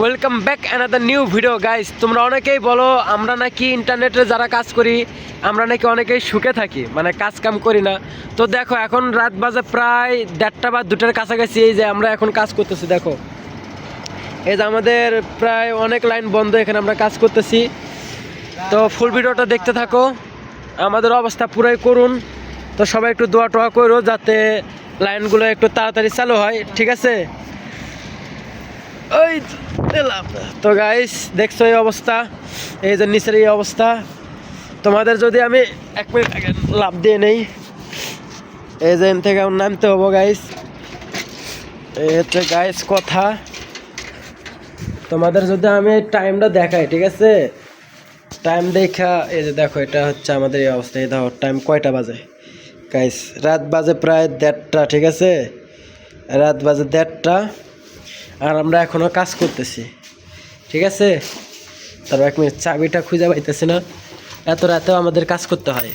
Welcome back another new video guys তোমরা অনেকেই বলো, আমরা নাকি ইন্টারনেটে যারা কাজ করি, আমরা নাকি অনেকেই সুখে থাকি মানে কাজ কাম করি না। তো দেখো, এখন রাত বাজে প্রায় দেড়টা বা দুটার কাছাকাছি, এই যে আমরা এখন কাজ করতেছি, দেখো। এই যে আমাদের প্রায় অনেক লাইন বন্ধ, এখানে আমরা কাজ করতেছি। তো ফুল ভিডিওটা দেখতে থাকো। আমাদের অবস্থা পুরাই করুন। তো সবাই একটু দোয়া টোয়া করো, যাতে লাইনগুলো একটু তাড়াতাড়ি চালু হয়, ঠিক আছে? ওই দিলাম। তো গাইস দেখছ এই অবস্থা? এই যে নিচের এই অবস্থা। তোমাদের যদি আমি এক মিনিট আগে লাভ দিয়ে নেই, এই যে থেকে নামতে হব গাইস এই হচ্ছে গাইস কথা। তোমাদের যদি আমি টাইমটা দেখাই, ঠিক আছে? টাইম দেখা, এই যে দেখো, এটা হচ্ছে আমাদের এই অবস্থা। এই দেখো টাইম কয়টা বাজে? গাইস রাত বাজে প্রায় দেড়টা, ঠিক আছে? রাত বাজে দেড়টা। আর আমরা এখনও কাজ করতেছি। ঠিক আছে? তারপর এক মিনিট চাবিটা খুঁজে পাইতেছি না। এত রাতেও আমাদের কাজ করতে হয়।